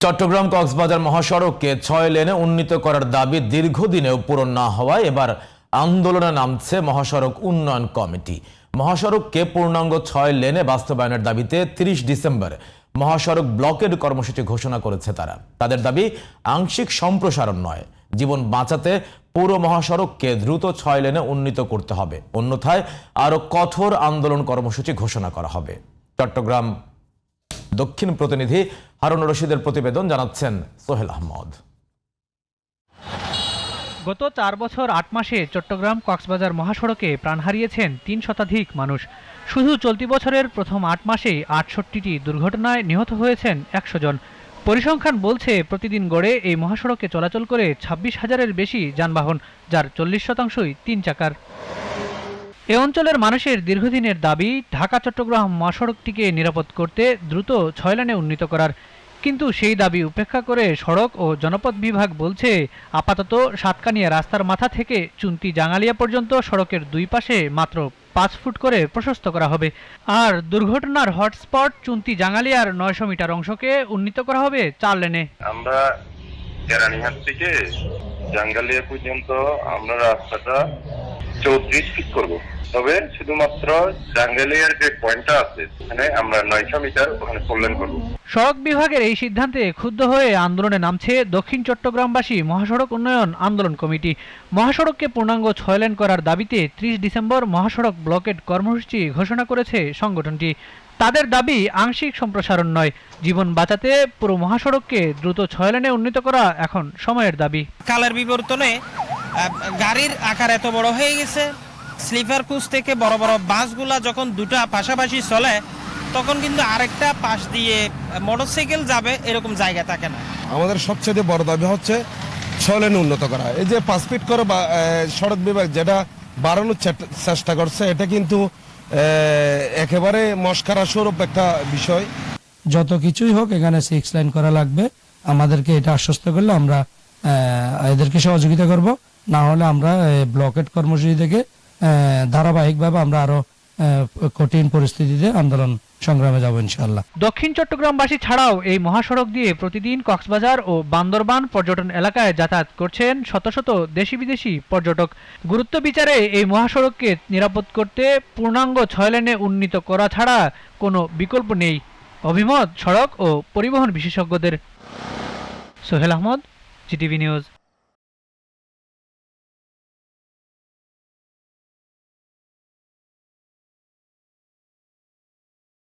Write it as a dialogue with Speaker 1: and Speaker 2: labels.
Speaker 1: চট্টগ্রাম কক্সবাজার মহাসড়ককে ছয় লেনে উন্নীত করার দাবি দীর্ঘদিনেও পূরণ না হওয়ায় এবার আন্দোলনে নামছে মহাসড়ক উন্নয়ন কমিটি। মহাসড়ককে পূর্ণাঙ্গ ছয় লেনে বাস্তবায়নের দাবিতে তিরিশ ডিসেম্বর মহাসড়ক ব্লকের কর্মসূচি ঘোষণা করেছে তারা। তাদের দাবি, আংশিক সম্প্রসারণ নয়, জীবন বাঁচাতে পুরো মহাসড়ককে দ্রুত ছয় লেনে উন্নীত করতে হবে। অন্যথায় আরও কঠোর আন্দোলন কর্মসূচি ঘোষণা করা হবে। চট্টগ্রাম দক্ষিণ প্রতিনিধি হারুন রশিদের প্রতিবেদন জানাচ্ছেন সোহেল আহমদ।
Speaker 2: গত চার বছর আট মাসে চট্টগ্রাম কক্সবাজার মহাসড়কে প্রাণ হারিয়েছেন তিন শতাধিক মানুষ। শুধু চলতি বছরের প্রথম আট মাসেই আটষট্টিটি দুর্ঘটনায় নিহত হয়েছেন একশো জন। পরিসংখ্যান বলছে, প্রতিদিন গড়ে এই মহাসড়কে চলাচল করে ছাব্বিশ হাজারের বেশি যানবাহন, যার চল্লিশ শতাংশই তিন চাকার। এ অঞ্চলের মানুষের দীর্ঘদিনের দাবি, ঢাকা, চট্টগ্রাম মহাসড়কটিকে নিরাপদ করতে দ্রুত ছয় লেনে উন্নীত করার। কিন্তু সেই দাবি উপেক্ষা করে সড়ক ও জনপথ বিভাগ বলছে, আপাতত সাতকানিয়া রাস্তার মাথা থেকে চুন্তি জাঙালিয়া পর্যন্ত সড়কের দুই পাশে মাত্র পাঁচ ফুট করে প্রশস্ত করা হবে। আর দুর্ঘটনার হটস্পট চুন্তি জাঙালিয়ার নয়শো মিটার অংশকে উন্নীত করা হবে চার লেনে
Speaker 3: আমরা থেকে জাঙ্গালিয়া পর্যন্ত আমরা রাস্তাটা চৌত্রিশ ফিট করব। তবে শুধুমাত্র জাঙ্গালিয়ার যে পয়েন্টটা আছে ওখানে আমরা নয়শো মিটার ওখানে ফোরলেন করব।
Speaker 2: সড়ক বিভাগের এই সিদ্ধান্তে ক্ষুব্ধ হয়ে আন্দোলনে নামছে দক্ষিণ চট্টগ্রামবাসী মহাসড়ক উন্নয়ন আন্দোলন কমিটি। মহাসড়ককে পূর্ণাঙ্গ ছয় লেন করার দাবিতে ত্রিশ ডিসেম্বর মহাসড়ক ব্লকেট কর্মসূচি ঘোষণা করেছে সংগঠনটি। তাদের দাবি আংশিক সম্প্রসারণ নয় জীবন বাঁচাতে পুরো মহাসড়ককে দ্রুত ছয় লেনে উন্নীত করা এখন সময়ের দাবি।
Speaker 4: কালের বিবর্তনে গাড়ির আকার এত বড় হয়ে গেছে। স্লিপার কোচ থেকে বড় বড় বাসগুলা যখন দুটা পাশাপাশি চলে তখন কিন্তু আরেকটা পাশ দিয়ে মোটরসাইকেল যাবে এরকম জায়গা থাকে না।
Speaker 5: আমাদের সবচেয়ে বড় দাবি হচ্ছে ছয় উন্নত করা। এই যে পাঁচ ফিট করে বা- সড়ক বিভাগ যেটা বাড়ানোর চেষ্টা করছে এটা কিন্তু একেবারে মস্কারা স্বরূপ একটা বিষয়।
Speaker 6: যত কিছুই হোক এখানে সিক্স লাইন করা লাগবে। আমাদেরকে এটা আশ্বস্ত করলে আমরা এদেরকে সহযোগিতা করব। না হলে আমরা ব্লকেট কর্মসূচি থেকে ধারাবাহিকভাবে আমরা আরও কঠিন পরিস্থিতিতে আন্দোলন সংগ্রামে যাব ইনশাল্লাহ
Speaker 2: দক্ষিণ চট্টগ্রামবাসী ছাড়াও এই মহাসড়ক দিয়ে প্রতিদিন কক্সবাজার ও বান্দরবান পর্যটন এলাকায় যাতায়াত করছেন শত শত দেশি বিদেশি পর্যটক। গুরুত্ব বিচারে এই মহাসড়ককে নিরাপদ করতে পূর্ণাঙ্গ ছয় লেনে উন্নীত করা ছাড়া কোনো বিকল্প নেই। অভিমত, সড়ক ও পরিবহন বিশেষজ্ঞদের। Sohel Ahmed, GTV news.